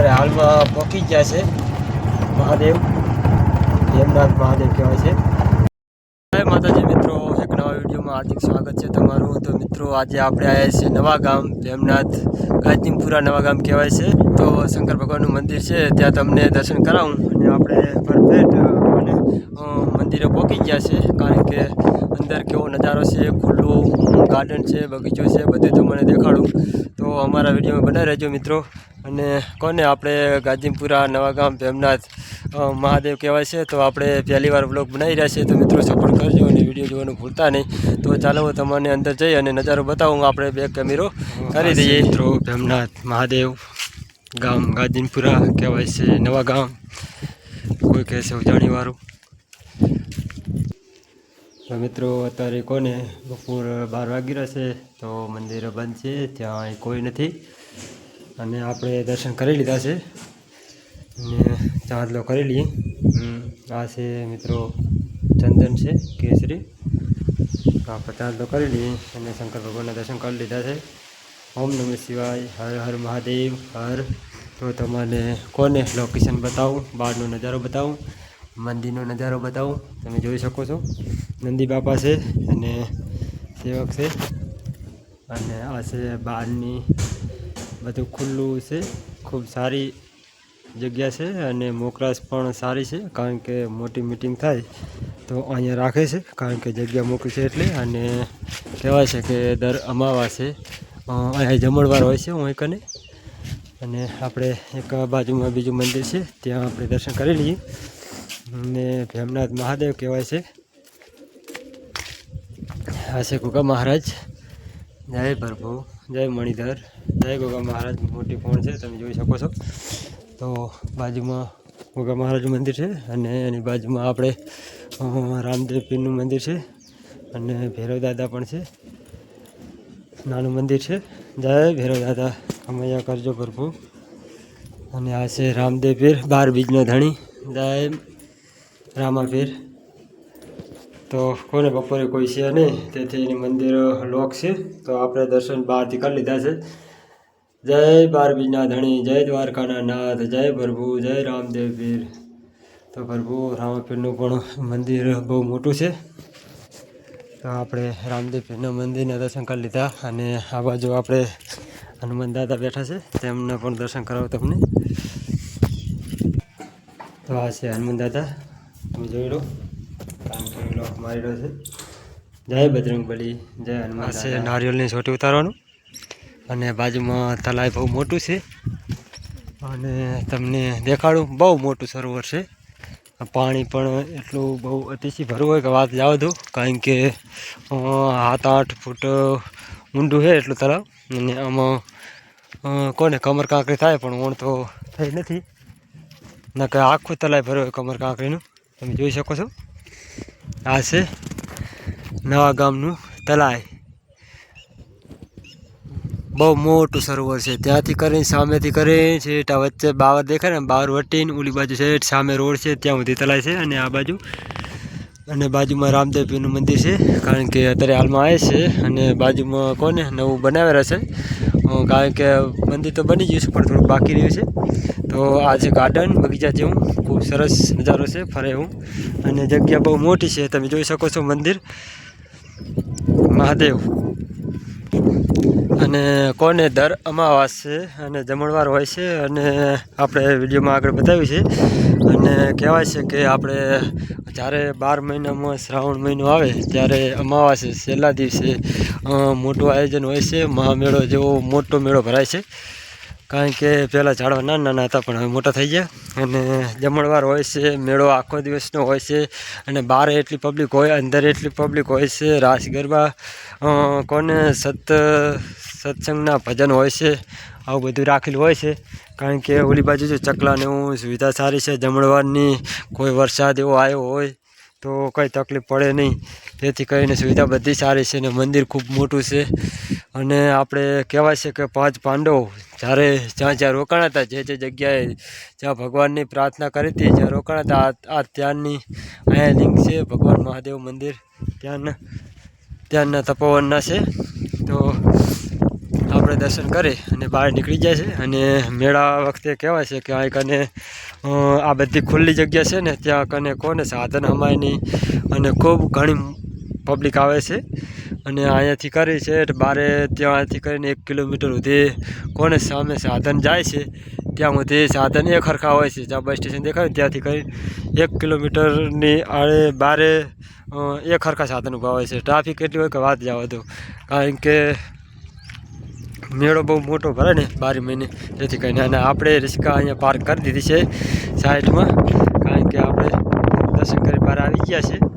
અત્યારે હાલમાં પહોંચી ગયા છે. મહાદેવ. હેમનાથ મહાદેવ કહેવાય છે. જય માતાજી મિત્રો, એક નવા વિડીયોમાં હાર્દિક સ્વાગત છે તમારું. તો મિત્રો, આજે આપણે આવ્યા છીએ નવા ગામ ભેમનાથ ગાજીમપુરા નવા ગામ કહેવાય છે. તો શંકર ભગવાનનું મંદિર છે, ત્યાં તમને દર્શન કરાવું અને આપણે પરફેક્ટ મંદિરે પહોંચી ગયા છે. કારણ કે અંદર કેવો નજારો છે, ખુલ્લું ગાર્ડન છે, બગીચો છે, બધું તો મને દેખાડું. તો અમારા વિડીયોમાં બનાવી રહેજો મિત્રો. અને કોને? આપણે ગાજીમપુરા નવાગામ, ભેમનાથ મહાદેવ કહેવાય છે. તો આપણે પહેલી વાર બ્લોગ બનાવી રહ્યા છીએ. તો મિત્રો, સપોર્ટ કરજો અને વીડિયો જોવાનું ભૂલતા નહીં. તો ચાલો, હું તમને અંદર જઈ અને નજારો બતાવું. આપણે બે કેમેરો કરી દઈએ. મિત્રો, ભેમનાથ, મહાદેવ, ગામ ગાજીમપુરા કહેવાય છે. નવા ગામ કોઈ કહે છે ઉજાણીવાળું મિત્રો, અત્યારે કોને? બપોર બાર વાગી રહ્યા છે. તો મંદિર બંધ છે. ત્યાં કોઈ નથી. અને આપણે દર્શન કરી લીધા છે. અને ચાંદલો કરી લઈએ. આ છે મિત્રો ચંદન છે કેસરી. આપણે ચાંદલો કરી લઈએ અને શંકર ભગવાનના દર્શન કરી લીધા છે. ઓમ નમઃ શિવાય હર હર મહાદેવ હર. તો તમને કોને લોકેશન બતાવું? બહારનો નજારો બતાવું? મંદિરનો નજારો બતાવું? તમે જોઈ શકો છો. નંદી બાપા છે અને સેવક છે. અને આ છે બહારની બધું ખુલ્લું છે. ખૂબ સારી જગ્યા છે અને મોકરાશ પણ સારી છે કારણ કે મોટી મિટિંગ થાય તો અહીંયા રાખે છે કારણ કે જગ્યા મોકલી છે એટલે અને કહેવાય છે કે દર અમાવાસે અહીંયા જમણવાર હોય છે હું કને અને આપણે એક બાજુમાં બીજું મંદિર છે ત્યાં આપણે દર્શન કરી લઈએ. અને ભેમનાથ મહાદેવ કહેવાય છે. આ છે ગોગા મહારાજ. જય પ્રભુ, જય મણિધર, જય ગોગા મહારાજ, મોટી ફોન છે, તમે જોઈ શકો છો. તો બાજુમાં ગોગા મહારાજ મંદિર છે અને એની બાજુમાં આપણે રામદેવ પીરનું મંદિર છે અને ભૈરવ દાદા પણ છે. નાનું મંદિર છે. જય ભૈરવ દાદા, કમૈયા કરજો પ્રભુ. અને આ છે રામદેવ પીર, બાર બીજનો ધણી. જય રામાપીર તો કોને બપોરે કોઈ છે નહીં, તેથી એની મંદિર લોક છે. તો આપણે દર્શન બહારથી કરી લીધા છે. જય બારબીના ધણી જય દ્વારકાના નાથ, જય પ્રભુ, જય રામદેવ પીર. તો પ્રભુ રામપીરનું પણ મંદિર બહુ મોટું છે. તો આપણે રામદેવ પીરના મંદિરના દર્શન કરી લીધા અને આ બાજુ આપણે હનુમાન દાદા બેઠા છે. તેમને પણ દર્શન કરાવું તમને. તો આ છે હનુમાન દાદા. તમે જોઈ લો. કારણ કે લોક મારી રહ્યો છે. જય બજરંગ બલી જય હનુમાન છે નારિયેળની છોટી ઉતારવાનું. અને બાજુમાં તલાઈ બહુ મોટું છે. અને તમને દેખાડું બહુ મોટું સરોવર છે. પાણી પણ એટલું બહુ અતિશય ભરવું હોય કે વાત જાવ દઉં કારણ કે સાત આઠ ફૂટ ઊંડું છે એટલું તળાવ. અને આમાં કોને કમર કાંકરી થાય પણ ઊંડ તો થઈ નથી. નકર આખું તલાઈ ભર્યું હોય કમર કાંકરીનું. તમે જોઈ શકો છો. આ છે નવા ગામનું તલાય. બહુ મોટું સરોવર છે. ત્યાંથી કરીને સામેથી કરીને છે આ વચ્ચે બાવર દેખાય ને બાવર વટીને ઓલી બાજુ છે સામે રોડ છે, ત્યાં સુધી તલાય છે અને આ બાજુ અને બાજુમાં રામદેવપીનું મંદિર છે, કારણ કે અત્યારે હાલમાં આવે છે અને બાજુમાં કોને નવું બનાવેલા છે. કારણ કે મંદિર તો બની ગયું છે, પણ થોડુંક બાકી રહ્યું છે. તો આ છે ગાર્ડન બગીચા જેવું. ખૂબ સરસ નજારો છે, ફરે એવું અને જગ્યા બહુ મોટી છે, તમે જોઈ શકો છો મંદિર. મહાદેવ. અને કોને દર અમાવાસ છે અને જમણવાર હોય છે અને આપણે વિડીયોમાં આગળ બતાવ્યું છે. અને કહેવાય છે કે આપણે જ્યારે બાર મહિનામાં શ્રાવણ મહિનો આવે ત્યારે અમાવાસે છેલ્લા દિવસે મોટું આયોજન હોય છે. મહામેળો જેવો મોટો મેળો ભરાય છે. કારણ કે પહેલાં ઝાડવા નાના નાના હતા, પણ હવે મોટા થઈ ગયા. અને જમણવાર હોય છે, મેળો આખો દિવસનો હોય છે, અને બહાર એટલી પબ્લિક હોય, અંદર એટલી પબ્લિક હોય છે. રાસ, ગરબા કોને સત, સત્સંગના ભજન હોય છે, આવું બધું રાખેલું હોય છે. કારણ કે ઓલી બાજુ જો ચકલાને એવું સુવિધા સારી છે, જમણવારની કોઈ વરસાદ એવો આવ્યો હોય, તો કંઈ તકલીફ પડે નહીં. તેથી કરીને સુવિધા બધી સારી છે અને મંદિર ખૂબ મોટું છે. અને આપણે કહેવાય છે કે પાંચ પાંડવો જ્યારે જ્યાં જ્યાં રોકાણા હતા જે જે જગ્યાએ જ્યાં ભગવાનની પ્રાર્થના કરી હતી, જ્યાં રોકાણા હતા આ- ત્યાંની અહીંયા લિંક છે, ભગવાન મહાદેવ મંદિર ત્યાંના ત્યાંના તપોવનના છે. તો આપણે દર્શન કરી અને બહાર નીકળી જાય છે અને મેળા વખતે કહેવાય છે કે અહીં કને આ બધી ખુલ્લી જગ્યા છે ને, ત્યાં કને કોને સાધન અમાયની અને ખૂબ ઘણી પબ્લિક આવે છે. અને અહીંયાથી કરી છે એટલે બારે ત્યાંથી કરીને એક કિલોમીટર સુધી કોને સામે સાધન જાય છે, ત્યાં સુધી સાધન એક હરખા હોય છે. જ્યાં બસ સ્ટેશન દેખાય ત્યાંથી કરી એક કિલોમીટરની આડે બારે એક હરખા સાધન ઊભા હોય છે. ટ્રાફિક એટલી હોય કે વાત જવા તો કારણ કે મેળો બહુ મોટો ભરે ને બારે મહિને. જેથી કરીને અને આપણે રિસ્કા અહીંયા પાર્ક કરી દીધી છે સાઈડમાં. કારણ કે આપણે દર્શન કરી બહાર આવી ગયા છે.